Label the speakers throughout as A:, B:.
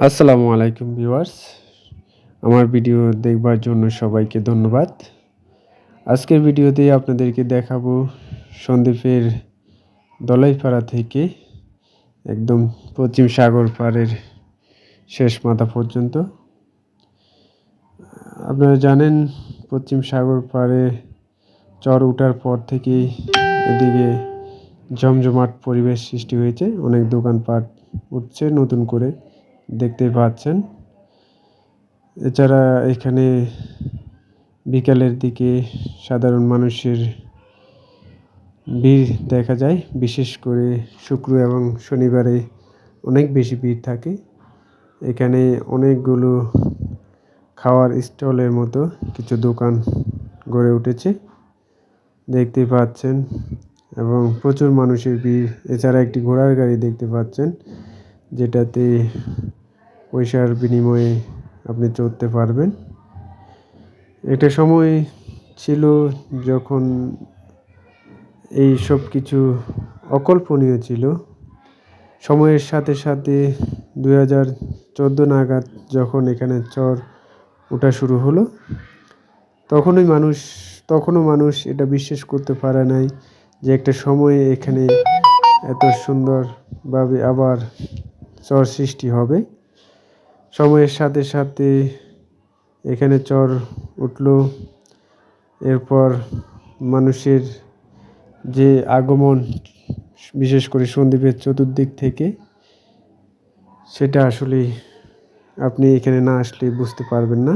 A: আসসালামু আলাইকুম ভিউয়ার্স। আমার ভিডিও দেখবার জন্য সবাইকে ধন্যবাদ। আজকের ভিডিওতে আপনাদেরকে দেখাবো সন্দ্বীপের দলাইপাড়া থেকে একদম পশ্চিম সাগর পাড়ের শেষ মাথা পর্যন্ত। আপনারা জানেন, পশ্চিম সাগর পাড়ে চর উঠার পর থেকেই এদিকে জমজমাট পরিবেশ সৃষ্টি হয়েছে। অনেক দোকানপাট উঠছে নতুন করে। দেখতে পাচ্ছেন। এছাড়া এখানে বিকালের দিকে সাধারণ মানুষের ভিড় দেখা যায়। বিশেষ করে শুক্র এবং শনিবারে অনেক বেশি ভিড় থাকে। এখানে অনেকগুলো খাওয়ার স্টলের মতো কিছু দোকান গড়ে উঠেছে। দেখতে পাচ্ছেন এবং প্রচুর মানুষের ভিড়। এছাড়া একটি ঘোড়ার গাড়ি দেখতে পাচ্ছেন। যেটাতে পয়সার বিনিময়ে আপনি চড়তে পারবেন। একটা সময় ছিল যখন এই সব কিছু অকল্পনীয় ছিল। সময়ের সাথে সাথে দুই হাজার চোদ্দ নাগাদ যখন এখানে চর ওঠা শুরু হলো, তখনই মানুষ, তখনও মানুষ এটা বিশ্বাস করতে পারে নাই যে একটা সময়ে এখানে এত সুন্দরভাবে আবার চর সৃষ্টি হবে। সময়ের সাথে সাথে এখানে চর উঠল। এরপর মানুষের যে আগমন, বিশেষ করে সন্দ্বীপের চতুর্দিক থেকে, সেটা আসলে আপনি এখানে না আসলে বুঝতে পারবেন না।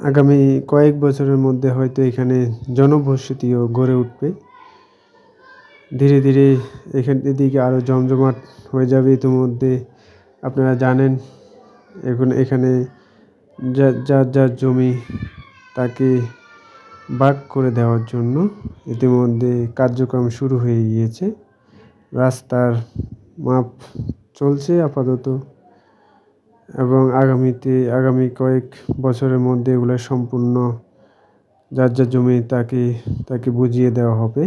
A: আগামী কয়েক বছরের মধ্যে হয়তো এখানে জনবসতিও গড়ে উঠবে। ধীরে ধীরে এখান এদিকে আরও জমজমাট হয়ে যাবে ইতিমধ্যে। আপনারা জানেন, এখন এখানে যার যার যার জমি তাকে ভাগ করে দেওয়ার জন্য ইতিমধ্যে কার্যক্রম শুরু হয়ে গিয়েছে। রাস্তার মাপ চলছে আপাতত এবং আগামীতে, আগামী কয়েক বছরের মধ্যে এগুলো সম্পূর্ণ যার যার জমি তাকে তাকে বুঝিয়ে দেওয়া হবে।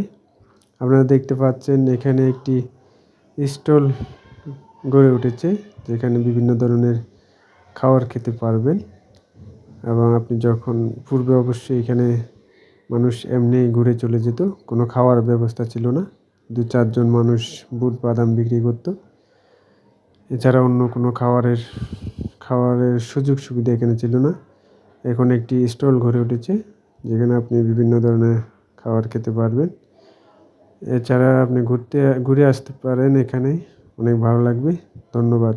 A: আপনারা দেখতে পাচ্ছেন এখানে একটি স্টল গড়ে উঠেছে, যেখানে বিভিন্ন ধরনের খাবার খেতে পারবেন। এবং আপনি যখন পূর্বে অবশ্যই এখানে মানুষ এমনি ঘুরে চলে যেত, কোনো খাওয়ার ব্যবস্থা ছিল না। দু চারজন মানুষ বুট বাদাম বিক্রি করতো। এছাড়া অন্য কোনো খাবারের খাবারের সুযোগ সুবিধা এখানে ছিল না। এখন একটি স্টল ঘরে উঠেছে, যেখানে আপনি বিভিন্ন ধরনের খাবার খেতে পারবেন। এছাড়া আপনি ঘুরতে ঘুরে আসতে পারেন এখানে অনেক ভালো লাগবে। ধন্যবাদ।